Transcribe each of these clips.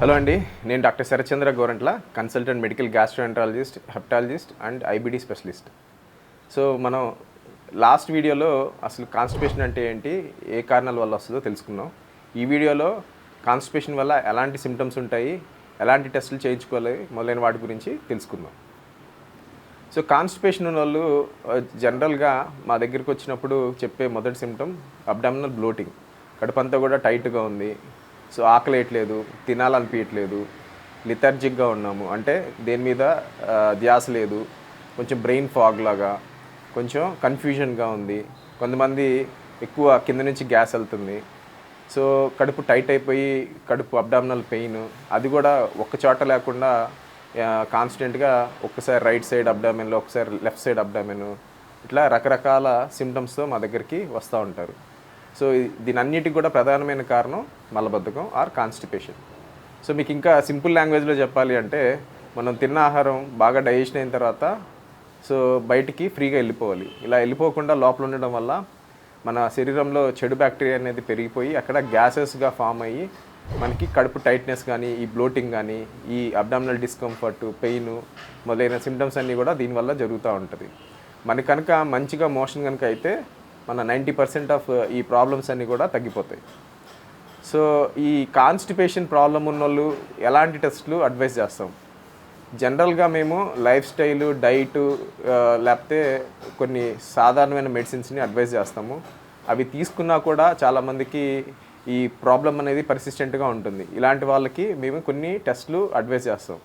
Hello అండి నేను doctor Sarachandra Gorantla consultant medical gastroenterologist hepatologist and IBD specialist. So మనం last వీడియోలో అసలు కాన్స్టిపేషన్ అంటే ఏంటి ఏ కారణాల వల్ల వస్తుందో తెలుసుకున్నాం. ఈ వీడియోలో కాన్స్టిపేషన్ వల్ల ఎలాంటి సిమ్టమ్స్ ఉంటాయి ఎలాంటి టెస్టులు చేయించుకోవాలి మొదలైన వాటి గురించి తెలుసుకుందాం. సో కాన్స్టిపేషన్ ఉన్న వాళ్ళు జనరల్గా మా దగ్గరికి వచ్చినప్పుడు చెప్పే మొదటి సిమ్టమ్ అబ్డామినల్ బ్లోటింగ్. కడుపంతా కూడా టైట్గా ఉంది సో ఆకలేయట్లేదు తినాలనిపించట్లేదు లిథర్జిక్గా ఉన్నాము. అంటే దేని మీద ధ్యాస లేదు కొంచెం బ్రెయిన్ ఫాగ్ లాగా కొంచెం కన్ఫ్యూజన్గా ఉంది. కొంతమంది ఎక్కువ కింద నుంచి గ్యాస్ వెళ్తుంది. సో కడుపు టైట్ అయిపోయి కడుపు అబ్డామినల్ పెయిన్ అది కూడా ఒక్క చోట లేకుండా కాన్స్టెంట్గా ఒక్కసారి రైట్ సైడ్ అబ్డామిన్లో ఒకసారి లెఫ్ట్ సైడ్ అబ్డామిన్ ఇట్లా రకరకాల సిమ్టమ్స్తో మా దగ్గరికి వస్తూ ఉంటారు. సో దీని అన్నిటికి కూడా ప్రధానమైన కారణం మలబద్ధకం ఆర్ కాన్స్టిపేషన్ సో మీకు ఇంకా సింపుల్ లాంగ్వేజ్లో చెప్పాలి అంటే మనం తిన్న ఆహారం బాగా డైజెషన్ అయిన తర్వాత సో బయటికి ఫ్రీగా వెళ్ళిపోవాలి. ఇలా వెళ్ళిపోకుండా లోపల ఉండడం వల్ల మన శరీరంలో చెడు బ్యాక్టీరియా అనేది పెరిగిపోయి అక్కడ గ్యాసెస్గా ఫామ్ అయ్యి మనకి కడుపు టైట్నెస్ కానీ ఈ బ్లోటింగ్ కానీ ఈ అబ్డామినల్ డిస్కంఫర్ట్ పెయిన్ మొదలైన సిమ్టమ్స్ అన్నీ కూడా దీనివల్ల జరుగుతూ ఉంటుంది. మనకి కనుక మంచిగా మోషన్ కనుక అయితే మన నైంటీ పర్సెంట్ ఆఫ్ uh, ఈ ప్రాబ్లమ్స్ అన్నీ కూడా తగ్గిపోతాయి. సో ఈ కాన్స్టిపేషన్ ప్రాబ్లం ఉన్నోళ్ళు ఎలాంటి టెస్ట్లు అడ్వైస్ చేస్తాం? జనరల్గా మేము లైఫ్ స్టైల్ డైట్ uh, లేకపోతే కొన్ని సాధారణమైన మెడిసిన్స్ని అడ్వైస్ చేస్తాము. అవి తీసుకున్నా కూడా చాలామందికి ఈ ప్రాబ్లం అనేది పర్సిస్టెంట్గా ఉంటుంది. ఇలాంటి వాళ్ళకి మేము కొన్ని టెస్ట్లు అడ్వైస్ చేస్తాం.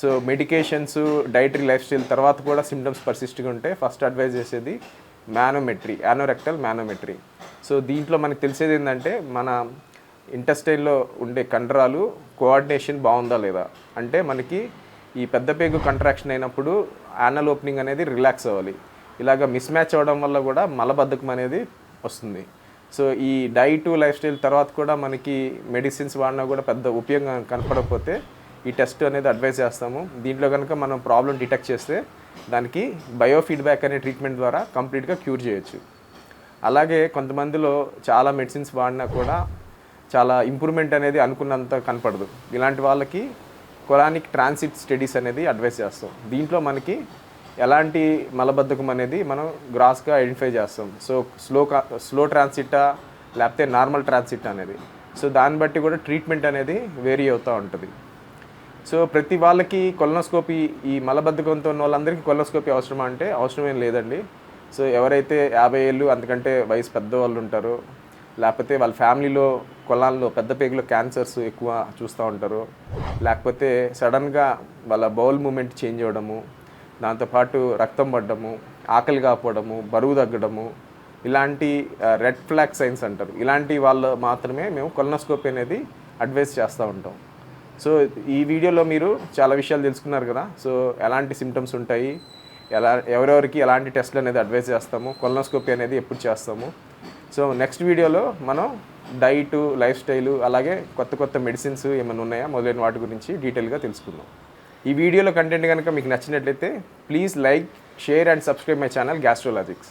So medications dietary life style తర్వాత కూడా సిమ్టమ్స్ పర్సిస్ట్గా ఉంటే ఫస్ట్ అడ్వైజ్ చేసేది మ్యానోమెట్రీ యానోరెక్టల్ మ్యానోమెట్రీ సో దీంట్లో మనకు తెలిసేది ఏంటంటే మన ఇంటస్టైల్లో ఉండే కండరాలు కోఆర్డినేషన్ బాగుందా లేదా? అంటే మనకి ఈ పెద్ద పేగు కంట్రాక్షన్ అయినప్పుడు యానల్ ఓపెనింగ్ అనేది రిలాక్స్ అవ్వాలి. ఇలాగ మిస్ మ్యాచ్ అవ్వడం వల్ల కూడా మలబద్ధకం అనేది వస్తుంది. సో ఈ డైట్ లైఫ్ స్టైల్ తర్వాత కూడా మనకి మెడిసిన్స్ వాడినా కూడా పెద్ద ఉపయోగం కనపడకపోతే ఈ టెస్ట్ అనేది అడ్వైస్ చేస్తాము. దీంట్లో కనుక మనం ప్రాబ్లం డిటెక్ట్ చేస్తే దానికి బయో ఫీడ్బ్యాక్ అనే ట్రీట్మెంట్ ద్వారా కంప్లీట్గా క్యూర్ చేయొచ్చు. అలాగే కొంతమందిలో చాలా మెడిసిన్స్ వాడినా కూడా చాలా ఇంప్రూవ్మెంట్ అనేది అనుకున్నంత కనపడదు. ఇలాంటి వాళ్ళకి కొరానిక్ ట్రాన్సిట్ స్టడీస్ అనేది అడ్వైస్ చేస్తాం. దీంట్లో మనకి ఎలాంటి మలబద్ధకం అనేది మనం గ్రాస్గా ఐడెంటిఫై చేస్తాం. సో స్లో స్లో ట్రాన్సిటా లేకపోతే నార్మల్ ట్రాన్సిట్ అనేది. సో దాన్ని బట్టి కూడా ట్రీట్మెంట్ అనేది వేరీ అవుతూ ఉంటుంది. సో ప్రతి వాళ్ళకి కొలనోస్కోపీ ఈ మలబద్ధకంతో ఉన్న వాళ్ళందరికీ కొలనోస్కోపీ అవసరమా అంటే అవసరమేం లేదండి. సో ఎవరైతే యాభై ఏళ్ళు అంతకంటే వయసు పెద్దవాళ్ళు ఉంటారో లేకపోతే వాళ్ళ ఫ్యామిలీలో కొలాల్లో పెద్ద పేగులో క్యాన్సర్స్ ఎక్కువ చూస్తూ ఉంటారు లేకపోతే సడన్గా వాళ్ళ బౌల్ మూమెంట్ చేంజ్ అవ్వడము దాంతోపాటు రక్తం పడ్డము ఆకలి కాపోవడము బరువు తగ్గడము ఇలాంటి రెడ్ ఫ్లాగ్ సైన్స్ అంటారు. ఇలాంటి వాళ్ళు మాత్రమే మేము కొలనోస్కోపీ అనేది అడ్వైస్ చేస్తూ ఉంటాం. సో ఈ వీడియోలో మీరు చాలా విషయాలు తెలుసుకున్నారు కదా. సో ఎలాంటి సిమ్టమ్స్ ఉంటాయి? ఎలా ఎవరెవరికి ఎలాంటి టెస్ట్లు అనేది అడ్వైస్ చేస్తాము? కొలనోస్కోపీ అనేది ఎప్పుడు చేస్తాము? సో నెక్స్ట్ వీడియోలో మనం డైట్ లైఫ్ స్టైలు అలాగే కొత్త కొత్త మెడిసిన్స్ ఏమైనా ఉన్నాయా? మొదలైన వాటి గురించి డీటెయిల్గా తెలుసుకుందాం. ఈ వీడియోలో కంటెంట్ కనుక మీకు నచ్చినట్లయితే please like share and subscribe my channel Gastrologics